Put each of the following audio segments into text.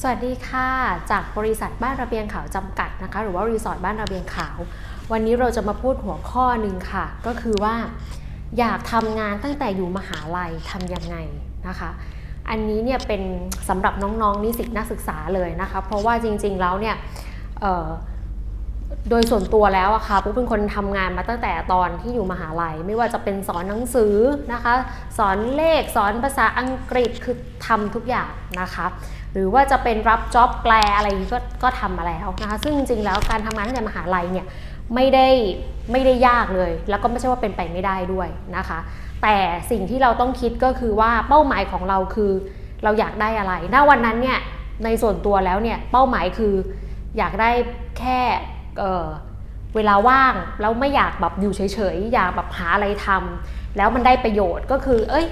สวัสดีค่ะ จากบริษัทบ้านระเบียงขาวจำกัดนะคะ หรือว่ารีสอร์ทบ้านระเบียงขาว วันนี้เราจะมาพูดหัวข้อหนึ่งค่ะ ก็คือว่า อยากทำงานตั้งแต่อยู่มหาลัยทำยังไงนะคะ อันนี้เนี่ยเป็นสำหรับน้องๆนิสิตนักศึกษาเลยนะคะ เพราะว่าจริงๆแล้วเนี่ยโดยส่วนตัวแล้วอะค่ะปุ๊กเป็นคนทำงานมาตั้งแต่ตอนที่อยู่มหาลัย ไม่ว่าจะเป็นสอนหนังสือนะคะ สอนเลขสอนภาษาอังกฤษคือทำทุกอย่างนะคะ หรือว่าจะเป็นรับจ็อบแปลอะไรอย่างนี้ก็ก็ทำมาแล้วนะคะซึ่งจริงๆแล้วการทำงานตั้งแต่มหาลัยเนี่ยไม่ได้ไม่ได้ยากเลย แล้วก็ไม่ใช่ว่าเป็นไปไม่ได้ด้วยนะคะ แต่สิ่งที่เราต้องคิดก็คือว่าเป้าหมายของเราคือเราอยากได้อะไรณวันนั้นเนี่ยในส่วนตัวแล้วเนี่ยเป้าหมายคืออยากได้แค่เเวลาว่างแล้วไม่อยากแบบอยู่เฉยๆ อยากแบบหาอะไรทำแล้วมันได้ประโยชน์ก็คือ เอ้ย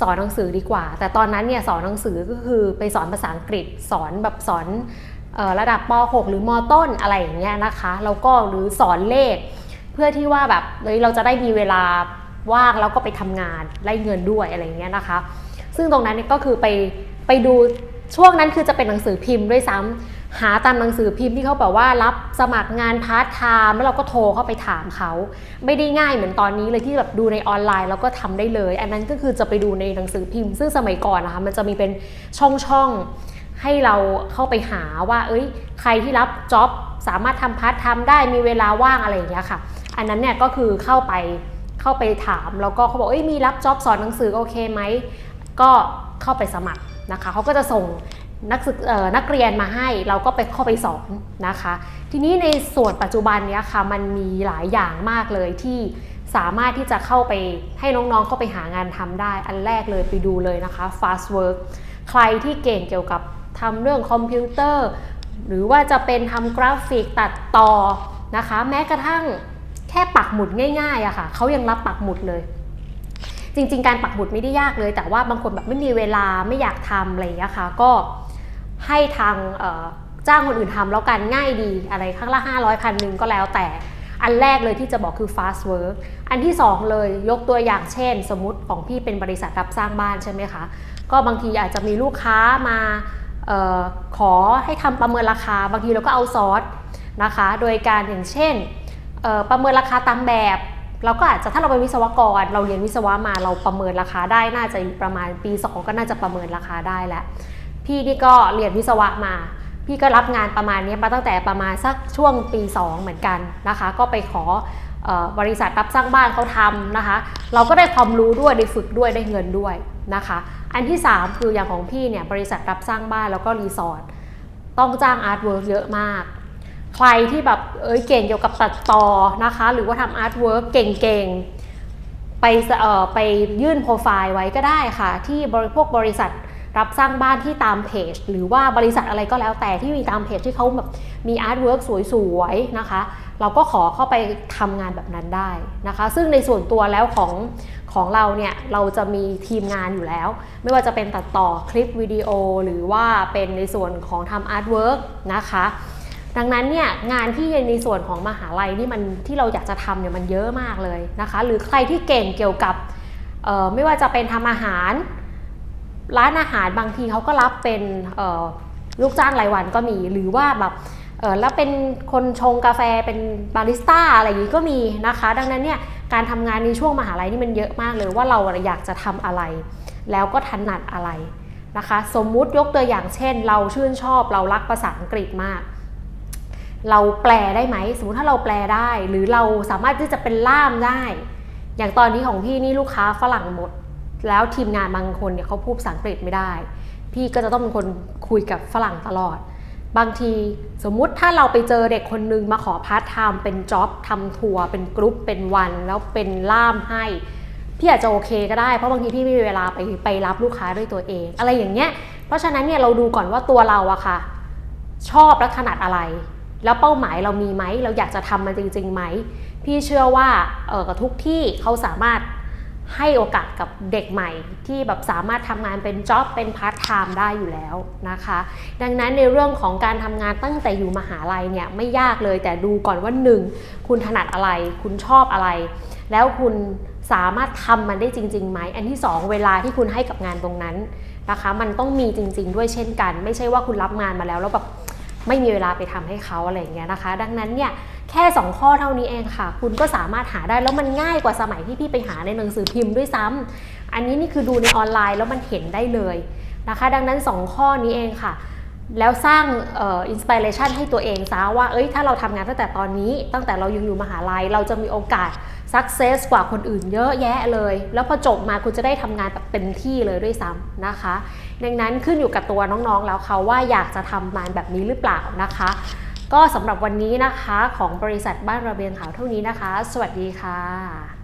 สอนหนังสือดีกว่า แต่ตอนนั้นเนี่ยสอนหนังสือก็คือไปสอนภาษาอังกฤษ สอนแบบสอนออระดับป .6 หรือมต้นอะไรอย่างเงี้ยนะคะแล้วก็หรือสอนเลข เพื่อที่ว่าแบบเฮ้ยเราจะได้มีเวลาว่างแล้วก็ไปทำงานได้เงินด้วยอะไรอย่างเงี้ยนะคะ ซึ่งตรงนั้นก็คือไปไปดูช่วงนั้นคือจะเป็นหนังสือพิมพ์ด้วยซ้ำ หาตามหนังสือพิมพ์ที่เขาแบบว่ารับสมัครงานพาร์ทไทม์แล้วเราก็โทรเข้าไปถามเขา ไม่ได้ง่ายเหมือนตอนนี้เลยที่แบบดูในออนไลน์แล้วก็ทำได้เลย อันนั้นก็คือจะไปดูในหนังสือพิมพ์ ซึ่งสมัยก่อนนะคะมันจะมีเป็นช่องช่องๆให้เราเข้าไปหาว่า เอ้ย ใครที่รับจ็อบสามารถทำพาร์ทไทม์ได้มีเวลาว่างอะไรอย่างเงี้ยค่ะ อันนั้นเนี่ยก็คือเข้าไปเข้าไปถาม แล้วก็เขาบอกเอ้ยมีรับจ็อบสอนหนังสือโอเคไหมก็เข้าไปสมัครนะคะเขาก็จะส่ง นักศึกเอ่อนักเรียนมาให้เราก็ไปเข้าไปสอนนะคะ ทีนี้ในส่วนปัจจุบันเนี้ยค่ะมันมีหลายอย่างมากเลยที่สามารถที่จะเข้าไปให้น้องๆเข้าไปหางานทำได้ อันแรกเลยไปดูเลยนะคะ fast work ใครที่เก่งเกี่ยวกับทำเรื่องคอมพิวเตอร์ หรือว่าจะเป็นทำกราฟิกตัดต่อนะคะ แม้กระทั่งแค่ปักหมุดง่ายๆอะค่ะเขายังรับปักหมุดเลย จริง ๆ การปักหมุดไม่ได้ยากเลย แต่ว่าบางคนแบบไม่มีเวลาไม่อยากทำอะไรอย่างเงี้ยค่ะก็ ให้ทางจ้างคนอื่นทำแล้วกันง่ายดีอะไรครั้งละ 500พันหนึ่งก็แล้วแต่อันแรกเลยที่จะบอกคือ fast work อันที่ 2 เลยยกตัวอย่างเช่น สมมติของพี่เป็นบริษัทรับสร้างบ้านใช่ไหมคะ ก็บางทีอาจจะมีลูกค้ามาออขอให้ทำประเมินราคา บางทีเราก็เอาซอสนะคะ โดยการอย่างเช่น ประเมินราคาตามแบบ เราก็อาจจะถ้าเราเป็นวิศวกร เราเรียนวิศวะมาเราประเมินราคาได้น่าจะประมาณปี 2 ก็น่าจะประเมินราคาได้แล้ว พี่นี่ก็เรียนวิศวะมา พี่ก็รับงานประมาณนี้มาตั้งแต่ประมาณสักช่วงปี 2 เหมือนกันนะคะ ก็ไปขอออบริษัทรับสร้างบ้านเขาทำนะคะ เราก็ได้ความรู้ด้วยได้ฝึกด้วยได้เงินด้วยนะคะ อันที่ 3 คืออย่างของพี่เนี่ยบริษัทรับสร้างบ้านแล้วก็รีสอร์ทต้องจ้างอาร์ตเวิร์กเยอะมาก ใครที่แบบเอ้ยเก่งเกี่ยวกับตัดต่อนะคะ หรือว่าทำอาร์ตเวิร์กเก่งๆไปเอ่อไปยื่นโปรไฟล์ไว้ก็ได้ค่ะ ที่บริพวกบริษัท รับสร้างบ้านที่ตามเพจ หรือว่าบริษัทอะไรก็แล้วแต่ที่มีตามเพจที่เขาแบบมีอาร์ตเวิร์กสวยๆนะคะ เราก็ขอเข้าไปทำงานแบบนั้นได้นะคะ ซึ่งในส่วนตัวแล้วของของเราเนี่ยเราจะมีทีมงานอยู่แล้ว ไม่ว่าจะเป็นตัดต่อคลิปวิดีโอหรือว่าเป็นในส่วนของทำอาร์ตเวิร์กนะคะดังนั้นเนี่ยงานที่ในส่วนของมหาลัยนี่มันที่เราอยากจะทำเนี่ยมันเยอะมากเลยนะคะ หรือใครที่เก่งเกี่ยวกับไม่ว่าจะเป็นทำอาหาร ร้านอาหารบางทีเขาก็รับเป็นลูกจ้างรายวันก็มีหรือว่าแบบเออแล้วเป็นคนชงกาแฟเป็นบาริสต้าอะไรอย่างนี้ก็มีนะคะ ดังนั้นเนี่ยการทำงานในช่วงมหาลัยนี่มันเยอะมากเลยว่าเราอยากจะทำอะไร แล้วก็ถนัดอะไรนะคะ สมมุติยกตัวอย่างเช่น เราชื่นชอบเรารักภาษาอังกฤษมาก เราแปลได้ไหมสมมติถ้าเราแปลได้ หรือเราสามารถที่จะเป็นล่ามได้ อย่างตอนนี้ของพี่นี่ลูกค้าฝรั่งหมด แล้วทีมงานบางคนเนี่ยเขาพูดภาษาอังกฤษไม่ได้ พี่ก็จะต้องเป็นคนคุยกับฝรั่งตลอด บางทีสมมุติถ้าเราไปเจอเด็กคนนึงมาขอพาร์ทไทม์เป็นจ็อบทำทัวร์เป็นกรุ๊ปเป็นวัน แล้วเป็นล่ามให้ พี่อาจจะโอเคก็ได้ เพราะบางทีพี่ไม่มีเวลาไปไปรับลูกค้าด้วยตัวเอง อะไรอย่างเงี้ยเพราะฉะนั้นเนี่ยเราดูก่อนว่าตัวเราอะค่ะ ชอบและถนัดอะไร แล้วเป้าหมายเรามีไหมเราอยากจะทำมันจริงๆไหมพี่เชื่อว่าเออทุกที่เขาสามารถ ให้โอกาสกับเด็กใหม่ที่แบบสามารถทำงานเป็นจ็อบเป็นพาร์ทไทม์ได้อยู่แล้วนะคะ ดังนั้นในเรื่องของการทำงานตั้งแต่อยู่มหาลัยเนี่ยไม่ยากเลยแต่ดูก่อนว่าหนึ่งคุณถนัดอะไร คุณชอบอะไร แล้วคุณสามารถทำมันได้จริงๆไหมอันที่สองเวลาที่คุณให้กับงานตรงนั้นนะคะ มันต้องมีจริง ๆ ด้วยเช่นกัน ไม่ใช่ว่าคุณรับงานมาแล้วแล้วแบบ ไม่มีเวลาไปทำให้เขาอะไรอย่างเงี้ยนะคะ ดังนั้นเนี่ยแค่ 2 ข้อเท่านี้เองค่ะ คุณก็สามารถหาได้แล้วมันง่ายกว่าสมัยที่พี่ไปหาในหนังสือพิมพ์ด้วยซ้ำอันนี้นี่คือดูในออนไลน์แล้วมันเห็นได้เลยนะคะ ดังนั้น 2 ข้อนี้เองค่ะ แล้วสร้างอินสปิเรชันให้ตัวเองซะว่า เอ้ย ถ้าเราทำงานตั้งแต่ตอนนี้ ตั้งแต่เรายังอยู่มหาลัย เราจะมีโอกาส success กว่าคนอื่นเยอะแยะเลย แล้วพอจบมาคุณจะได้ทำงานแบบเต็มที่เลยด้วยซ้ำนะคะ ดังนั้นขึ้นอยู่กับตัวน้องๆแล้วเขาว่าอยากจะทำงานแบบนี้หรือเปล่านะคะ ก็สำหรับวันนี้นะคะของบริษัทบ้านระเบียงขาวเท่านี้นะคะ สวัสดีค่ะ